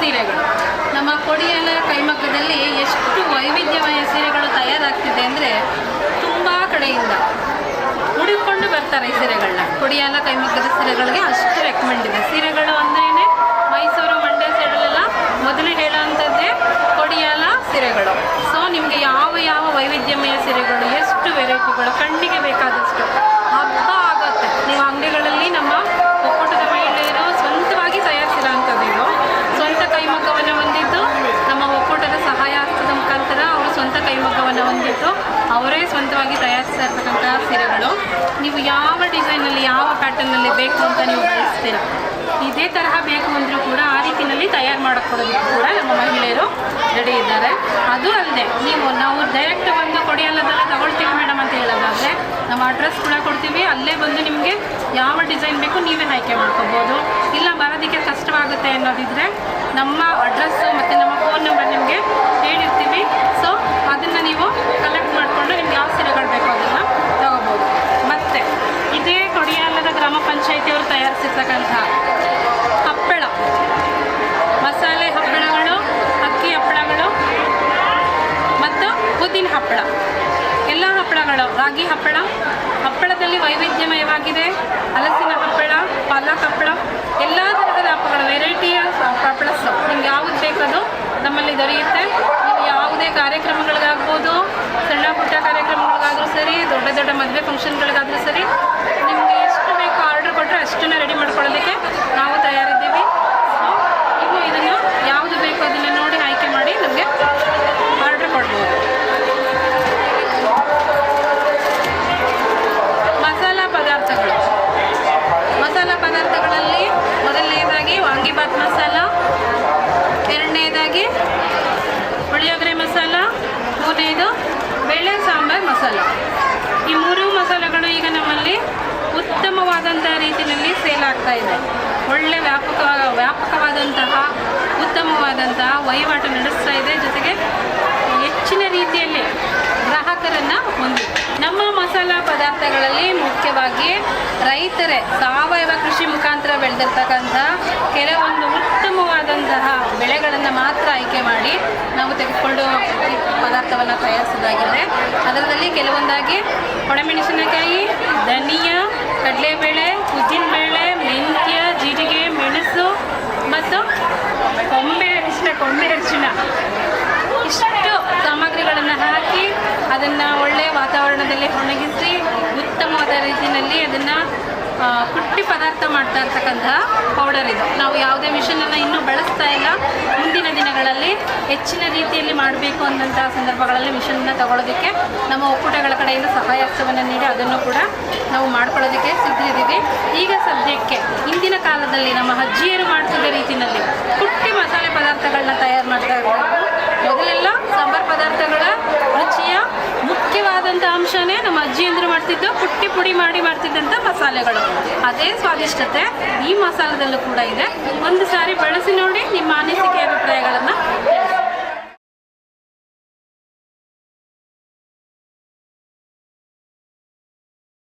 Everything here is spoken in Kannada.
ಸೀರೆಗಳು. ನಮ್ಮ ಕೊಡಿಯಾಲ ಕೈಮಗ್ಗದಲ್ಲಿ ಎಷ್ಟು ವೈವಿಧ್ಯಮಯ ಸೀರೆಗಳು ತಯಾರಾಗ್ತಿದೆ ಅಂದರೆ ತುಂಬ ಕಡೆಯಿಂದ ಹುಡುಕೊಂಡು ಬರ್ತಾರೆ ಈ ಸೀರೆಗಳನ್ನ. ಕೊಡಿಯಾಲ ಕೈಮಗ್ಗದ ಸೀರೆಗಳಿಗೆ ಅಷ್ಟು ರೆಕಮೆಂಡ್ ಇದೆ. ಸೀರೆಗಳು ಅಂದ್ರೇ ಮೈಸೂರು ಮಂಡ್ಯ ಸೈಡಲ್ಲೆಲ್ಲ ಮೊದಲೇ ಹೇಳೋವಂಥದ್ದೇ ಕೊಡಿಯಾಲ ಸೀರೆಗಳು. ಸೊ ನಿಮಗೆ ಯಾವ ಯಾವ ವೈವಿಧ್ಯಮಯ ಸೀರೆಗಳು, ಎಷ್ಟು ವೆರೈಟಿಗಳು ಕಣ್ಣಿಗೆ ಬೇಕಾದಷ್ಟು ಹಬ್ಬ ಆಗುತ್ತೆ ನೀವು ಅಂಗಡಿಗಳಲ್ಲಿ ನಮ್ಮ ಒಕ್ಕೂಟದ ಮಹಿಳೆಯರು ಸ್ವಂತವಾಗಿ ತಯಾರಿಸಿರೋಂಥದ್ದು ಇದು ಸ್ವಂತ ಕೈಮಗ್ಗವನ್ನು ಹೊಂದಿದ್ದು ನಮ್ಮ ಒಕ್ಕೂಟದ ಸಹಾಯ ಹಸ್ತದ ಮುಖಾಂತರ ಅವರು ಸ್ವಂತ ಹೊಂದಿದ್ದು ಅವರೇ ಸ್ವಂತವಾಗಿ ತಯಾರಿಸ್ತಾ ಇರ್ತಕ್ಕಂಥ ಸೀರೆಗಳು. ನೀವು ಯಾವ ಡಿಸೈನಲ್ಲಿ ಯಾವ ಪ್ಯಾಟರ್ನಲ್ಲಿ ಬೇಕು ಅಂತ ನೀವು ಬಯಸ್ತೀರ, ಇದೇ ತರಹ ಬೇಕು ಅಂದರೂ ಕೂಡ ಆ ರೀತಿಯಲ್ಲಿ ತಯಾರು ಮಾಡಿಕೊಡೋದಕ್ಕೆ ಕೂಡ ನಮ್ಮ ಮಹಿಳೆಯರು ರೆಡಿ ಇದ್ದಾರೆ. ಅದು ಅಲ್ಲದೆ, ನೀವು ನಾವು ಡೈರೆಕ್ಟ್ ಬಂದು ಕೊಡಿ ಅಲ್ಲದೆಲ್ಲ ತಗೊಳ್ತೀವಿ ಮೇಡಮ್ ಅಂತ ಹೇಳೋದಾದರೆ, ನಮ್ಮ ಅಡ್ರೆಸ್ ಕೂಡ ಕೊಡ್ತೀವಿ. ಅಲ್ಲೇ ಬಂದು ನಿಮಗೆ ಯಾವ ಡಿಸೈನ್ ಬೇಕು ನೀವೇ ಆಯ್ಕೆ ಮಾಡ್ಕೋಬೋದು. ಇಲ್ಲ ಬರೋದಕ್ಕೆ ಕಷ್ಟವಾಗುತ್ತೆ ಅನ್ನೋದಿದ್ರೆ ನಮ್ಮ ಅಡ್ರೆಸ್ಸು ಮತ್ತು ನಮ್ಮ ಫೋನ್ ನಂಬರ್ ನಿಮಗೆ ಹೇಳಿರ್ತೀವಿ. ಉದ್ದಿನ ಹಪ್ಪಳ. ಎಲ್ಲ ಹಪ್ಪಳಗಳು. ರಾಗಿ ಹಪ್ಪಳ, ಹಪ್ಪಳದಲ್ಲಿ ವೈವಿಧ್ಯಮಯವಾಗಿದೆ. ಹಲಸಿನ ಹಪ್ಪಳ, ಪಾಲಕ್ ಹಪ್ಪಳ, ಎಲ್ಲ ಥರದ ಹಪ್ಪಳ ವೆರೈಟಿಯ ಹಪ್ಪಳಸ್ ನಿಮ್ಗೆ ಯಾವುದು ಬೇಕದು ನಮ್ಮಲ್ಲಿ ದೊರೆಯುತ್ತೆ. ನೀವು ಯಾವುದೇ ಕಾರ್ಯಕ್ರಮಗಳಿಗಾಗ್ಬೋದು, ಸಣ್ಣ ಪುಟ್ಟ ಕಾರ್ಯಕ್ರಮಗಳಿಗಾದರೂ ಸರಿ, ದೊಡ್ಡ ದೊಡ್ಡ ಮದುವೆ ಫಂಕ್ಷನ್ಗಳಿಗಾದರೂ ಸರಿ ಆಗ್ತಾ ಇದೆ. ಒಳ್ಳೆ ವ್ಯಾಪಕವಾದ, ವ್ಯಾಪಕವಾದಂತಹ, ಉತ್ತಮವಾದಂತಹ ವಹಿವಾಟು ನಡೆಸ್ತಾ ಇದೆ. ಜೊತೆಗೆ ಹೆಚ್ಚಿನ ರೀತಿಯಲ್ಲಿ ಗ್ರಾಹಕರನ್ನು ಹೊಂದಿ. ನಮ್ಮ ಮಸಾಲ ಪದಾರ್ಥಗಳಲ್ಲಿ ಮುಖ್ಯವಾಗಿ ರೈತರೇ ಸಾವಯವ ಕೃಷಿ ಮುಖಾಂತರ ಬೆಳೆದಿರ್ತಕ್ಕಂಥ ಕೆಲವೊಂದು ಉತ್ತಮವಾದಂತಹ ಬೆಳೆಗಳನ್ನು ಮಾತ್ರ ಆಯ್ಕೆ ಮಾಡಿ ನಾವು ತೆಗೆದುಕೊಂಡು ಪದಾರ್ಥವನ್ನು ತಯಾರಿಸೋದಾಗಿದೆ ಅದರಲ್ಲಿ ಕೆಲವೊಂದಾಗಿ ಒಣಮೆಣಸಿನಕಾಯಿ, ಧನಿಯಾ, ಕಡಲೆಬೇಳೆ, ಉದ್ದಿನಬೇಳೆ ಮೆಂತ್ಯ ಜೀರಿಗೆ, ಮೆಣಸು ಮತ್ತು ಕೊಂಬೆ ಅರಿಶಿನ ಕೊಂಬೆ ಅರಿಶಿನ. ಇಷ್ಟು ಸಾಮಗ್ರಿಗಳನ್ನು ಹಾಕಿ ಅದನ್ನು ಒಳ್ಳೆಯ ವಾತಾವರಣದಲ್ಲಿ ಒಣಗಿಸಿ ಉತ್ತಮವಾದ ರೀತಿಯಲ್ಲಿ ಅದನ್ನು ಕುಟ್ಟಿ ಪದಾರ್ಥ ಮಾಡ್ತಾ ಇರ್ತಕ್ಕಂತಹ ಪೌಡರ್ ಇದು. ನಾವು ಯಾವುದೇ ಮಿಷಿನನ್ನು ಇನ್ನೂ ಬಳಸ್ತಾ ಇಲ್ಲ. ಮುಂದಿನ ದಿನಗಳಲ್ಲಿ ಹೆಚ್ಚಿನ ರೀತಿಯಲ್ಲಿ ಮಾಡಬೇಕು ಅನ್ನೋಂತಹ ಸಂದರ್ಭಗಳಲ್ಲಿ ಮಿಷನ್ನ ತಗೊಳ್ಳೋದಕ್ಕೆ ನಮ್ಮ ಒಕ್ಕೂಟಗಳ ಕಡೆಯಿಂದ ಸಹಾಯ ಹಸ್ತವನ್ನು ನೀಡಿ ಅದನ್ನು ಕೂಡ ನಾವು ಮಾಡ್ಕೊಳ್ಳೋದಕ್ಕೆ ಸಿದ್ಧರಿದ್ದೀವಿ. ಈಗ ಸದ್ಯಕ್ಕೆ ಇಂದಿನ ಕಾಲದಲ್ಲಿ ನಮ್ಮ ಅಜ್ಜಿಯರು ಮಾಡ್ತಿದ್ದ ರೀತಿಯಲ್ಲಿ ಪುಟ್ಟಿ ಮಸಾಲೆ ಪದಾರ್ಥಗಳನ್ನ ತಯಾರು ಮಾಡ್ತಾ ಮೊದಲೆಲ್ಲ ಸಾಂಬಾರು ಪದಾರ್ಥಗಳ ರುಚಿಯ ಮುಖ್ಯವಾದಂಥ ಅಂಶನೇ ನಮ್ಮ ಅಜ್ಜಿಯಂದರು ಮಾಡ್ತಿದ್ದು ಪುಟ್ಟಿ ಪುಡಿ ಮಾಡಿ ಮಾಡ್ತಿದ್ದಂಥ ಮಸಾಲೆಗಳು. ಅದೇ ಸ್ವಾದಿಷ್ಟತೆ ಈ ಮಸಾಲದಲ್ಲೂ ಕೂಡ ಇದೆ. ಒಂದು ಸಾರಿ ಬಳಸಿ ನೋಡಿ ನಿಮ್ಮ ಅನಿಸಿಕೆ, ಅಭಿಪ್ರಾಯ